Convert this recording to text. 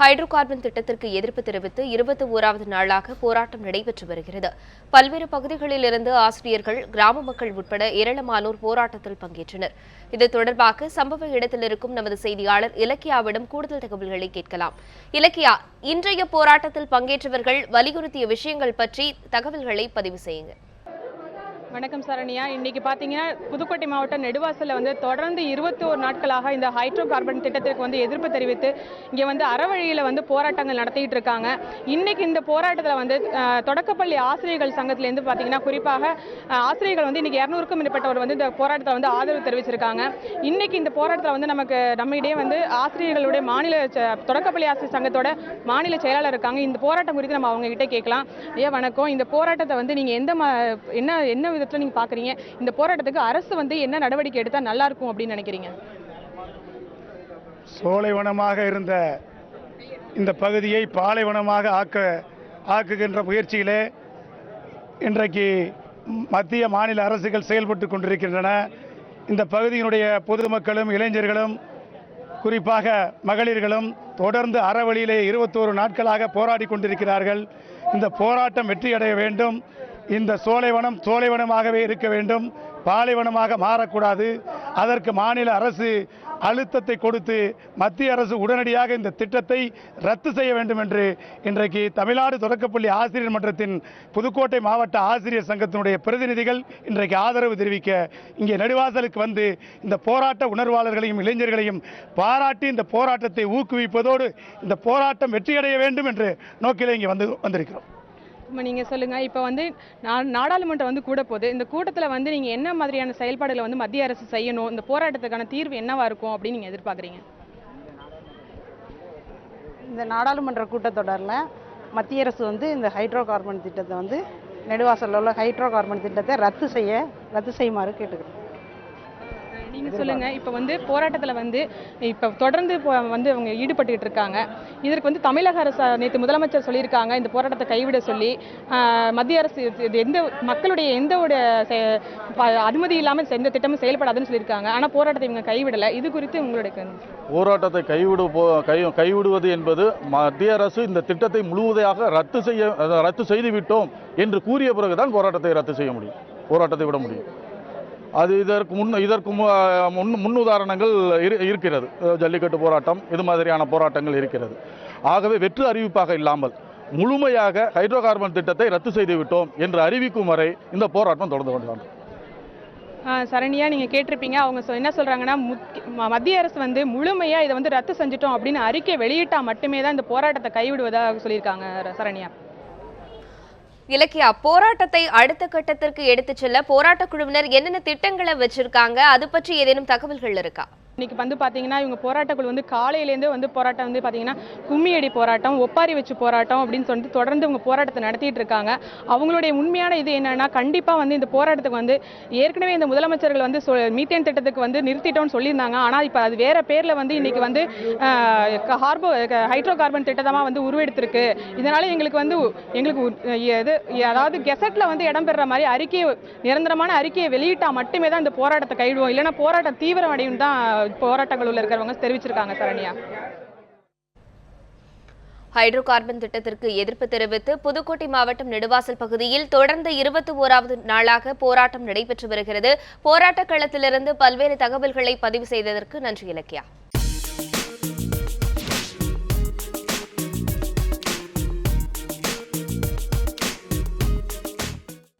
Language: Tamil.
ஹைட்ரோ கார்பன் திட்டத்திற்கு எதிர்ப்பு தெரிவித்து இருபத்தி ஓராவது நாளாக போராட்டம் நடைபெற்று வருகிறது. பல்வேறு பகுதிகளில் இருந்து ஆசிரியர்கள் கிராம மக்கள் உட்பட ஏராளமானோர் போராட்டத்தில் பங்கேற்றனர். இது தொடர்பாக சம்பவ இடத்தில் இருக்கும் நமது செய்தியாளர் இலக்கியாவிடம் கூடுதல் தகவல்களை கேட்கலாம். இலக்கியா இன்றைய போராட்டத்தில் பங்கேற்றவர்கள் வலியுறுத்திய விஷயங்கள் பற்றி தகவல்களை பதிவு செய்யுங்க வணக்கம் சரண்யா. இன்னைக்கு பார்த்தீங்கன்னா புதுக்கோட்டை மாவட்டம் நெடுவாசலில் வந்து தொடர்ந்து இருபத்தி ஒரு நாட்களாக இந்த ஹைட்ரோ கார்பன் திட்டத்திற்கு வந்து எதிர்ப்பு தெரிவித்து இங்கே வந்து அறவழியில் வந்து போராட்டங்கள் நடத்திட்டு இருக்காங்க. இன்னைக்கு இந்த போராட்டத்தில் வந்து தொடக்கப்பள்ளி ஆசிரியர்கள் சங்கத்திலேருந்து பார்த்தீங்கன்னா குறிப்பாக ஆசிரியர்கள் வந்து இன்னைக்கு இரநூறுக்கும் மேற்பட்டவர் வந்து இந்த போராட்டத்தில் வந்து ஆதரவு தெரிவிச்சிருக்காங்க. இன்னைக்கு இந்த போராட்டத்தில் வந்து நமக்கு நம்மிடையே வந்து ஆசிரியர்களுடைய மாநில ச- தொடக்கப்பள்ளி ஆசிரியர் சங்கத்தோட மாநில செயலாளர் இருக்காங்க. இந்த போராட்டம் குறித்து நம்ம அவங்க கிட்ட கேட்கலாம். ஐயா வணக்கம். இந்த போராட்டத்தை வந்து நீங்க எந்த ம- என்ன என்ன விதத்துல நீங்கள் பாக்குறீங்க. இந்த போராட்டத்துக்கு அரசு வந்து என்ன நடவடிக்கை எடுத்தால் நல்லா இருக்கும் அப்படின்னு நினைக்கிறீங்க? சோலைவனமாக இருந்த இந்த பகுதியை பாலைவனமாக ஆக்க ஆக்குகின்ற முயற்சியிலே இன்றைக்கு மத்திய மாநில அரசுகள் செயல்பட்டு கொண்டிருக்கின்றன. இந்த பகுதியினுடைய பொதுமக்களும் இளைஞர்களும் குறிப்பாக மகளிர்களும் தொடர்ந்து அறவழியிலே இருபத்தோரு நாட்களாக போராடி கொண்டிருக்கிறார்கள். இந்த போராட்டம் வெற்றியடைய வேண்டும். இந்த சோலைவனம் சோலைவனமாகவே இருக்க வேண்டும். பாலைவனமாக மாறக்கூடாது. அதற்கு மாநில அரசு அழுத்தத்தை கொடுத்து மத்திய அரசு உடனடியாக இந்த திட்டத்தை ரத்து செய்ய வேண்டும் என்று இன்றைக்கு தமிழ்நாடு தொடக்கப்பள்ளி ஆசிரியர் மன்றத்தின் புதுக்கோட்டை மாவட்ட ஆசிரியர் சங்கத்தினுடைய பிரதிநிதிகள் இன்றைக்கு ஆதரவு தெரிவிக்க இங்கே நெடுவாசலுக்கு வந்து இந்த போராட்ட உணர்வாளர்களையும் இளைஞர்களையும் பாராட்டி இந்த போராட்டத்தை ஊக்குவிப்பதோடு இந்த போராட்டம் வெற்றியடைய வேண்டும் என்று நோக்கிலே இங்கே வந்து வந்திருக்கிறோம். இப்போ நீங்க சொல்லுங்க. இப்போ வந்து நா- நாடாளுமன்றம் வந்து கூட போகுது இந்த கூட்டத்துல வந்து நீங்க என்ன மாதிரியான செயல்பாடுகளை வந்து மத்திய அரசு செய்யணும் இந்த போராட்டத்துக்கான தீர்வு என்னவா இருக்கும் அப்படின்னு நீங்க எதிர்பார்க்குறீங்க? இந்த நாடாளுமன்ற கூட்டத்தொடரில் மத்திய அரசு வந்து இந்த ஹைட்ரோ கார்பன் திட்டத்தை வந்து நெடுவாசலில் உள்ள ஹைட்ரோ கார்பன் திட்டத்தை ரத்து செய்ய ரத்து செய்யுமாறு கேட்டுக்கிறோம். நீங்க சொல்லுங்க. இப்போ வந்து போராட்டத்துல வந்து இப்போ தொடர்ந்து இப்போ வந்து அவங்க ஈடுபட்டுக்கிட்டு இருக்காங்க. இதற்கு வந்து தமிழக அரசு நேற்று முதலமைச்சர் சொல்லியிருக்காங்க இந்த போராட்டத்தை கைவிட சொல்லி. மத்திய அரசு இது- எந்த மக்களுடைய எந்த ஒரு செ- ப- அனுமதி இல்லாமல் எந்த திட்டமும் செயல்படாதுன்னு சொல்லியிருக்காங்க. ஆனா போராட்டத்தை இவங்க கைவிடல. இது குறித்து உங்களுடைய போராட்டத்தை கைவிடு போ கை கைவிடுவது என்பது மத்திய அரசு இந்த திட்டத்தை முழுவதையாக ரத்து செய்ய ரத்து செய்து விட்டோம் என்று கூறிய பிறகுதான் போராட்டத்தை ரத்து செய்ய முடியும். போராட்டத்தை விட முடியும். அது இதற்கு முன் இதற்கு மு- முன் முன்னுதாரணங்கள் இரு- இருக்கிறது. ஜல்லிக்கட்டு போராட்டம் இது மாதிரியான போராட்டங்கள் இருக்கிறது. ஆகவே வெற்று அறிவிப்பாக இல்லாமல் முழுமையாக ஹைட்ரோ கார்பன் திட்டத்தை ரத்து செய்து விட்டோம் என்று அறிவிக்கும் வரை இந்த போராட்டம் தொடர்ந்து கொண்டு சரணியா நீங்கள் நீங்க கேட்டிருப்பீங்க. அவங்க சொ- என்ன சொல்றாங்கன்னா மத்திய அரசு வந்து முழுமையா இதை வந்து ரத்து செஞ்சுட்டோம் அப்படின்னு அறிக்கை வெளியிட்டா மட்டுமே தான் இந்த போராட்டத்தை கைவிடுவதாக சொல்லியிருக்காங்க ர- இலக்கியா போராட்டத்தை அடுத்த கட்டத்திற்கு எடுத்துச் செல்ல போராட்ட குழுவினர் என்னென்ன திட்டங்களை வச்சிருக்காங்க அது பற்றி ஏதேனும் தகவல்கள் இருக்கா? இன்னைக்கு வந்து பார்த்தீங்கன்னா இவங்க போராட்டக்குழு வந்து காலையிலேருந்தே வந்து போராட்டம் வந்து பார்த்தீங்கன்னா கும்மியடி போராட்டம் ஒப்பாரி வச்சு போராட்டம் அப்படின்னு சொல்லிட்டு தொடர்ந்து இவங்க போராட்டத்தை நடத்திட்டு இருக்காங்க. அவங்களுடைய உண்மையான இது என்னன்னா கண்டிப்பாக வந்து இந்த போராட்டத்துக்கு வந்து ஏற்கனவே இந்த முதலமைச்சர்கள் வந்து சொ- மீத்தேன் திட்டத்துக்கு வந்து நிறுத்திட்டோம்னு சொல்லியிருந்தாங்க. ஆனால் இப்போ அது வேற பேரில் வந்து இன்னைக்கு வந்து ஹார்போ ஹைட்ரோ கார்பன் திட்டத்தமாக வந்து உருவெடுத்திருக்கு. இதனால எங்களுக்கு வந்து எங்களுக்கு உ- எது அதாவது கெசட்டில் வந்து இடம்பெற மாதிரி அறிக்கையை நிரந்தரமான அறிக்கையை வெளியிட்டால் மட்டுமே தான் இந்த போராட்டத்தை கைவிடுவோம். இல்லைன்னா போராட்டம் தீவிரமடையும் தான் போராட்டங்களுள்ள இருக்கிறவங்க தெரிவிச்சிருக்காங்க சரண்யா. ஹைட்ரோ கார்பன் திட்டத்திற்கு எதிர்ப்பு தெரிவித்து புதுக்கோட்டை மாவட்டம் நெடுவாசல் பகுதியில் தொடர்ந்து இருபத்தி ஓராவது நாளாக போராட்டம் நடைபெற்று வருகிறது. போராட்ட களத்திலிருந்து பல்வேறு தகவல்களை பதிவு செய்ததற்கு நன்றி இலக்கியா.